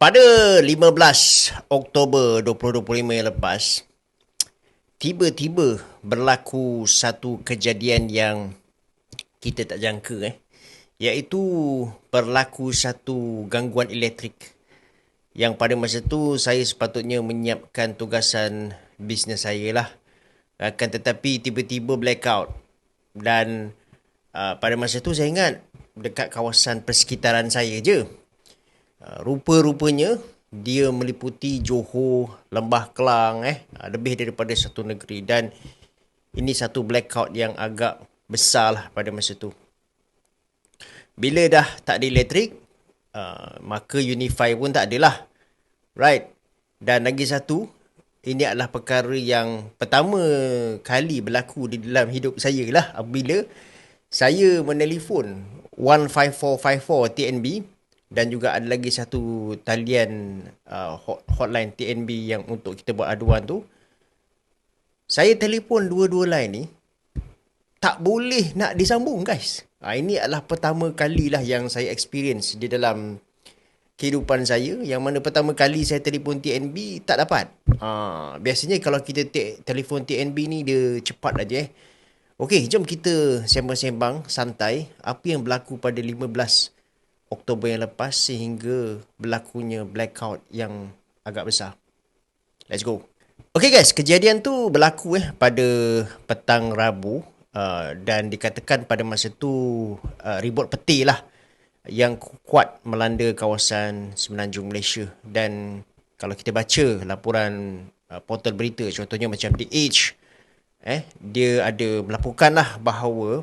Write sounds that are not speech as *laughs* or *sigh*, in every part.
Pada 15 Oktober 2025 yang lepas, tiba-tiba berlaku satu kejadian yang kita tak jangka eh. Iaitu berlaku satu gangguan elektrik yang pada masa tu saya sepatutnya menyiapkan tugasan bisnes saya lah. Akan tetapi tiba-tiba blackout. Dan uh, pada masa tu saya ingat dekat kawasan persekitaran saya je. Uh, rupa-rupanya dia meliputi Johor, Lembah Kelang eh uh, lebih daripada satu negeri dan ini satu blackout yang agak besar lah pada masa tu. Bila dah tak ada elektrik, uh, maka Unify pun tak adalah. Right. Dan lagi satu, ini adalah perkara yang pertama kali berlaku di dalam hidup saya lah apabila saya menelpon 15454 TNB dan juga ada lagi satu talian uh, hotline TNB yang untuk kita buat aduan tu. Saya telefon dua-dua line ni tak boleh nak disambung guys. Ha, ini adalah pertama kali lah yang saya experience di dalam kehidupan saya. Yang mana pertama kali saya telefon TNB tak dapat. Ha, biasanya kalau kita te- telefon TNB ni dia cepat aja eh. Okey, jom kita sembang-sembang santai. Apa yang berlaku pada 15 Oktober yang lepas sehingga berlakunya blackout yang agak besar. Let's go. Okay guys, kejadian tu berlaku eh pada petang Rabu Uh, dan dikatakan pada masa tu uh, ribut peti lah yang kuat melanda kawasan semenanjung Malaysia dan kalau kita baca laporan uh, portal berita contohnya macam The Age eh dia ada melaporkanlah bahawa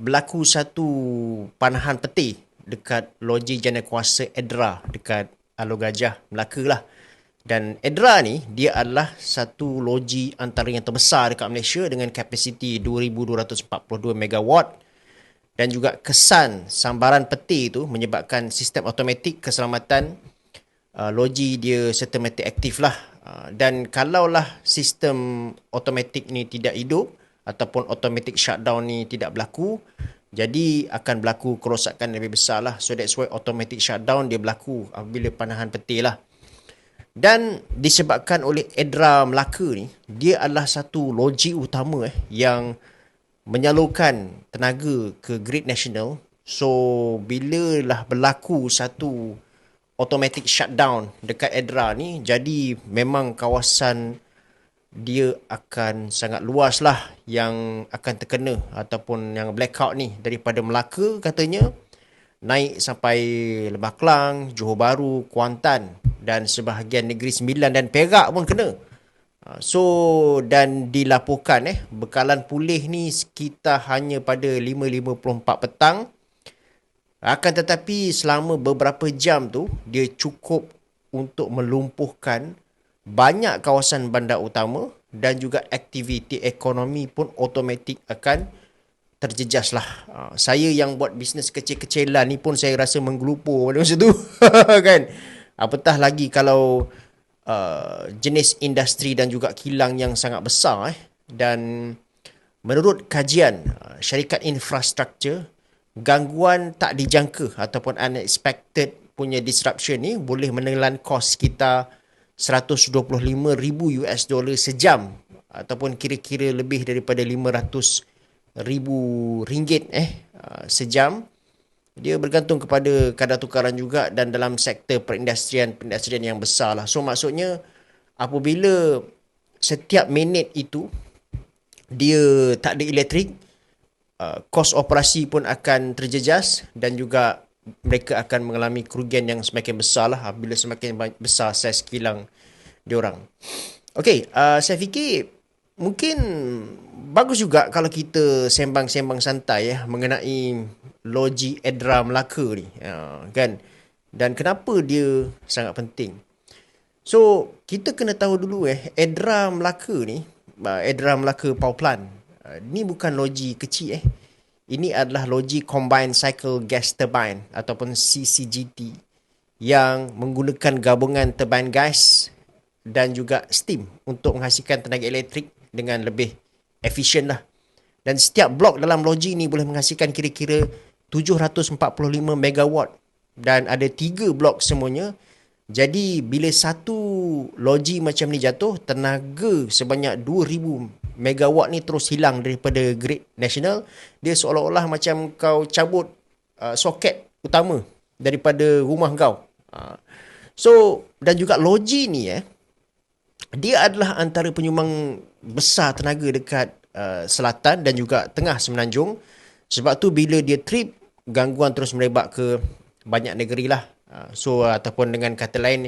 berlaku satu panahan peti dekat loji jana kuasa Edra dekat Alor Gajah Melaka lah. Dan Edra ni dia adalah satu loji antara yang terbesar dekat Malaysia dengan kapasiti 2242 megawatt. Dan juga kesan sambaran peti itu menyebabkan sistem automatik keselamatan uh, loji dia sistematik aktif lah. Uh, dan kalaulah sistem automatik ni tidak hidup ataupun automatic shutdown ni tidak berlaku jadi akan berlaku kerosakan lebih besar lah so that's why automatic shutdown dia berlaku apabila panahan peti lah dan disebabkan oleh Edra Melaka ni, dia adalah satu loji utama eh, yang menyalurkan tenaga ke grid national. So, bila lah berlaku satu automatic shutdown dekat Edra ni, jadi memang kawasan dia akan sangat luas lah yang akan terkena ataupun yang blackout ni daripada Melaka katanya naik sampai Lembah Kelang, Johor Bahru, Kuantan dan sebahagian negeri Sembilan dan Perak pun kena. Ha, so dan dilaporkan eh bekalan pulih ni sekitar hanya pada 5.54 petang. Akan tetapi selama beberapa jam tu dia cukup untuk melumpuhkan banyak kawasan bandar utama dan juga aktiviti ekonomi pun automatik akan terjejas lah. Ha, saya yang buat bisnes kecil-kecilan ni pun saya rasa menggelupur pada masa tu. *laughs* kan? apatah lagi kalau uh, jenis industri dan juga kilang yang sangat besar eh dan menurut kajian uh, syarikat infrastruktur gangguan tak dijangka ataupun unexpected punya disruption ni boleh menelan kos kita 125,000 US dollar sejam ataupun kira-kira lebih daripada 500,000 ringgit eh uh, sejam dia bergantung kepada kadar tukaran juga dan dalam sektor perindustrian perindustrian yang besar lah. So maksudnya apabila setiap minit itu dia tak ada elektrik, uh, kos operasi pun akan terjejas dan juga mereka akan mengalami kerugian yang semakin besar lah apabila semakin besar saiz kilang diorang. Okay, uh, saya fikir mungkin bagus juga kalau kita sembang-sembang santai ya mengenai logi Edra Melaka ni ya, kan? Dan kenapa dia sangat penting? So kita kena tahu dulu eh Edra Melaka ni Edra Melaka Power Plant uh, ni bukan logi kecil eh ini adalah logi Combined Cycle Gas Turbine ataupun CCGT yang menggunakan gabungan turbine gas dan juga steam untuk menghasilkan tenaga elektrik dengan lebih efisien lah. Dan setiap blok dalam logi ni boleh menghasilkan kira-kira 745 megawatt dan ada tiga blok semuanya Jadi bila satu logi macam ni jatuh, tenaga sebanyak 2000 megawatt ni terus hilang daripada grid nasional. Dia seolah-olah macam kau cabut uh, soket utama daripada rumah kau. Uh, so dan juga logi ni eh dia adalah antara penyumbang besar tenaga dekat uh, selatan dan juga tengah semenanjung. Sebab tu bila dia trip gangguan terus merebak ke banyak negeri lah. Ah, so ataupun dengan kata lain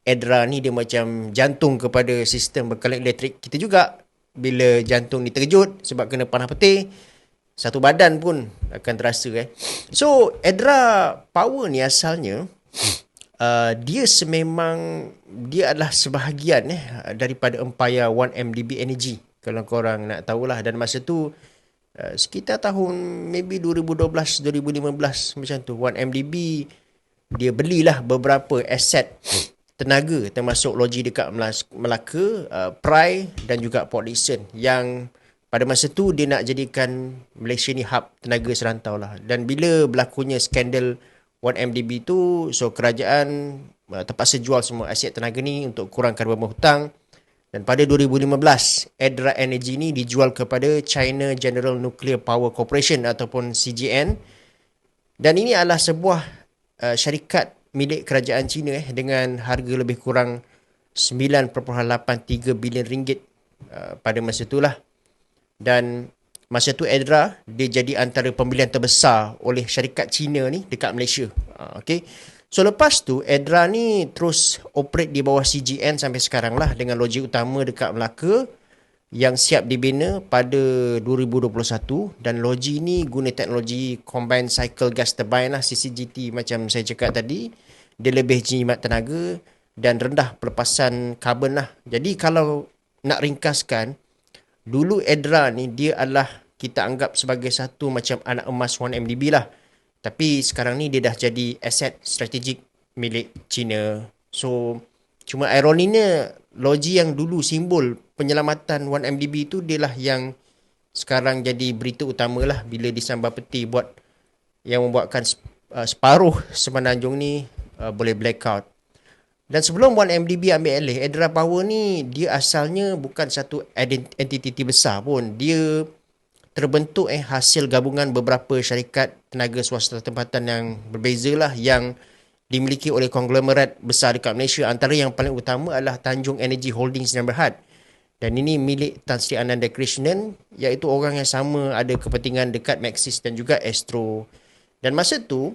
Edra ni dia macam jantung kepada sistem bekalan elektrik kita juga bila jantung ni terkejut sebab kena panah peti satu badan pun akan terasa eh. So Edra power ni asalnya *sniffs* uh, dia sememang dia adalah sebahagian eh daripada empayar 1MDB Energy kalau korang nak tahulah dan masa tu uh, sekitar tahun maybe 2012 2015 macam tu 1MDB dia belilah beberapa aset *sniffs* tenaga termasuk logi dekat Melaka, uh, Prai dan juga Port Dickson yang pada masa tu dia nak jadikan Malaysia ni hub tenaga serantau lah. Dan bila berlakunya skandal 1MDB tu, so kerajaan uh, terpaksa jual semua aset tenaga ni untuk kurangkan beban hutang. Dan pada 2015, Edra Energy ni dijual kepada China General Nuclear Power Corporation ataupun CGN. Dan ini adalah sebuah uh, syarikat milik kerajaan China eh dengan harga lebih kurang 9.83 bilion ringgit uh, pada masa itulah. Dan masa tu Edra dia jadi antara pembelian terbesar oleh syarikat China ni dekat Malaysia. Uh, okay. So lepas tu Edra ni terus operate di bawah CGN sampai sekarang lah dengan logi utama dekat Melaka yang siap dibina pada 2021 dan logi ni guna teknologi combined cycle gas turbine lah CCGT macam saya cakap tadi. Dia lebih jimat tenaga dan rendah pelepasan karbon lah. Jadi kalau nak ringkaskan dulu Edra ni dia adalah kita anggap sebagai satu macam anak emas 1MDB lah. Tapi sekarang ni dia dah jadi aset strategik milik China. So cuma ironinya logi yang dulu simbol penyelamatan 1MDB tu dia lah yang sekarang jadi berita utama lah bila disambar peti buat yang membuatkan uh, separuh semenanjung ni uh, boleh blackout. Dan sebelum 1MDB ambil alih, Edra Power ni dia asalnya bukan satu entiti besar pun. Dia terbentuk eh hasil gabungan beberapa syarikat tenaga swasta tempatan yang berbeza lah yang dimiliki oleh konglomerat besar dekat Malaysia. Antara yang paling utama adalah Tanjung Energy Holdings yang Berhad. Dan ini milik Tan Sri Ananda Krishnan iaitu orang yang sama ada kepentingan dekat Maxis dan juga Astro. Dan masa tu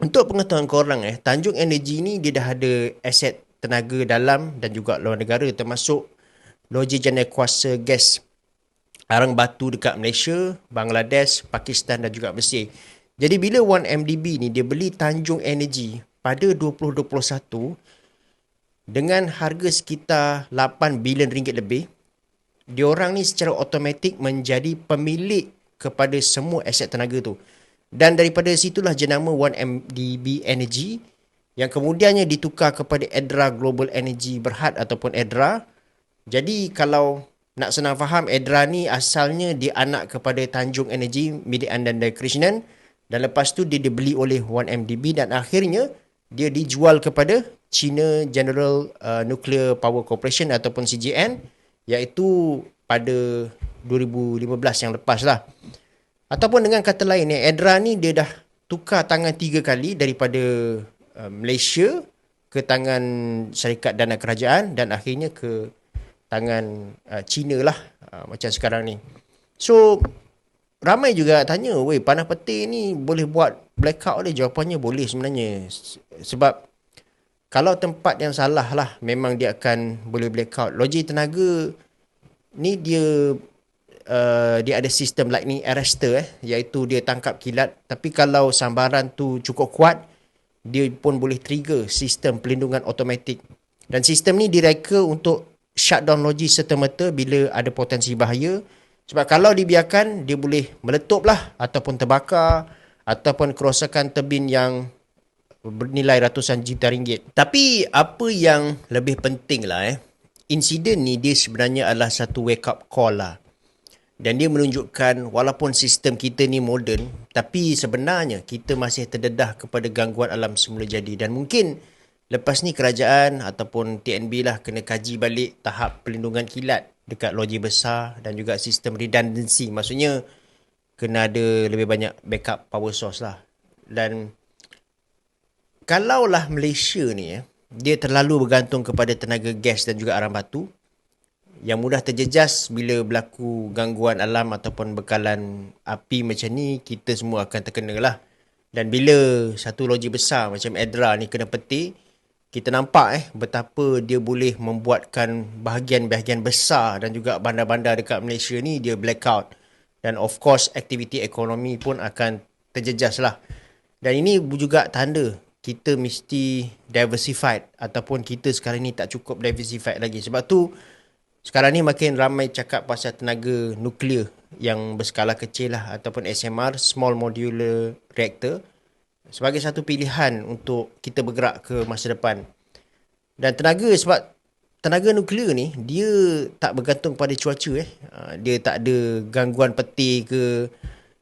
untuk pengetahuan korang eh Tanjung Energy ni dia dah ada aset tenaga dalam dan juga luar negara termasuk loji jana kuasa gas arang batu dekat Malaysia, Bangladesh, Pakistan dan juga Mesir. Jadi bila 1MDB ni dia beli Tanjung Energy pada 2021 dengan harga sekitar 8 bilion ringgit lebih, diorang ni secara automatik menjadi pemilik kepada semua aset tenaga tu. Dan daripada situlah jenama 1MDB Energy yang kemudiannya ditukar kepada Edra Global Energy Berhad ataupun Edra. Jadi kalau nak senang faham, Edra ni asalnya dia anak kepada Tanjung Energy milik Andanda Krishnan dan lepas tu dia dibeli oleh 1MDB dan akhirnya dia dijual kepada China General uh, Nuclear Power Corporation ataupun CGN iaitu pada 2015 yang lepas lah. Ataupun dengan kata lain, ya, Edra ni dia dah tukar tangan tiga kali daripada uh, Malaysia ke tangan syarikat dana kerajaan dan akhirnya ke tangan uh, China lah uh, macam sekarang ni. So, ramai juga tanya, weh panah peti ni boleh buat blackout dia? Jawapannya boleh sebenarnya. Sebab kalau tempat yang salah lah memang dia akan boleh blackout. Logi tenaga ni dia uh, dia ada sistem lightning arrestor eh iaitu dia tangkap kilat tapi kalau sambaran tu cukup kuat dia pun boleh trigger sistem pelindungan automatik. Dan sistem ni direka untuk shutdown logi serta-merta bila ada potensi bahaya. Sebab kalau dibiarkan dia boleh meletup lah ataupun terbakar ataupun kerosakan turbin yang bernilai ratusan juta ringgit. Tapi apa yang lebih penting lah eh, insiden ni dia sebenarnya adalah satu wake up call lah. Dan dia menunjukkan walaupun sistem kita ni moden, tapi sebenarnya kita masih terdedah kepada gangguan alam semula jadi. Dan mungkin Lepas ni kerajaan ataupun TNB lah kena kaji balik tahap pelindungan kilat dekat loji besar dan juga sistem redundancy. Maksudnya kena ada lebih banyak backup power source lah. Dan kalaulah Malaysia ni ya, dia terlalu bergantung kepada tenaga gas dan juga arang batu yang mudah terjejas bila berlaku gangguan alam ataupun bekalan api macam ni kita semua akan terkena lah. Dan bila satu loji besar macam Edra ni kena peti, kita nampak eh betapa dia boleh membuatkan bahagian-bahagian besar dan juga bandar-bandar dekat Malaysia ni dia blackout dan of course aktiviti ekonomi pun akan terjejas lah dan ini juga tanda kita mesti diversified ataupun kita sekarang ni tak cukup diversified lagi sebab tu sekarang ni makin ramai cakap pasal tenaga nuklear yang berskala kecil lah ataupun SMR small modular reactor sebagai satu pilihan untuk kita bergerak ke masa depan. Dan tenaga sebab tenaga nuklear ni dia tak bergantung pada cuaca eh. Ah, dia tak ada gangguan peti ke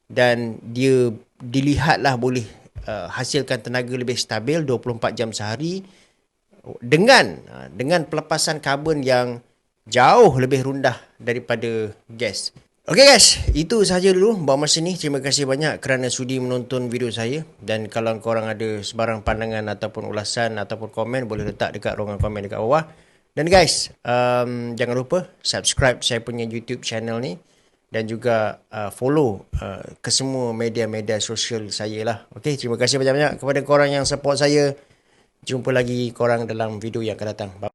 dan dia dilihatlah boleh uh, hasilkan tenaga lebih stabil 24 jam sehari dengan uh, dengan pelepasan karbon yang jauh lebih rendah daripada gas. Okay guys, itu sahaja dulu buat masa ni. Terima kasih banyak kerana sudi menonton video saya. Dan kalau korang ada sebarang pandangan ataupun ulasan ataupun komen, boleh letak dekat ruangan komen dekat bawah. Dan guys, um, jangan lupa subscribe saya punya YouTube channel ni. Dan juga uh, follow uh, ke semua media-media sosial saya lah. Okay, terima kasih banyak-banyak kepada korang yang support saya. Jumpa lagi korang dalam video yang akan datang. Bye.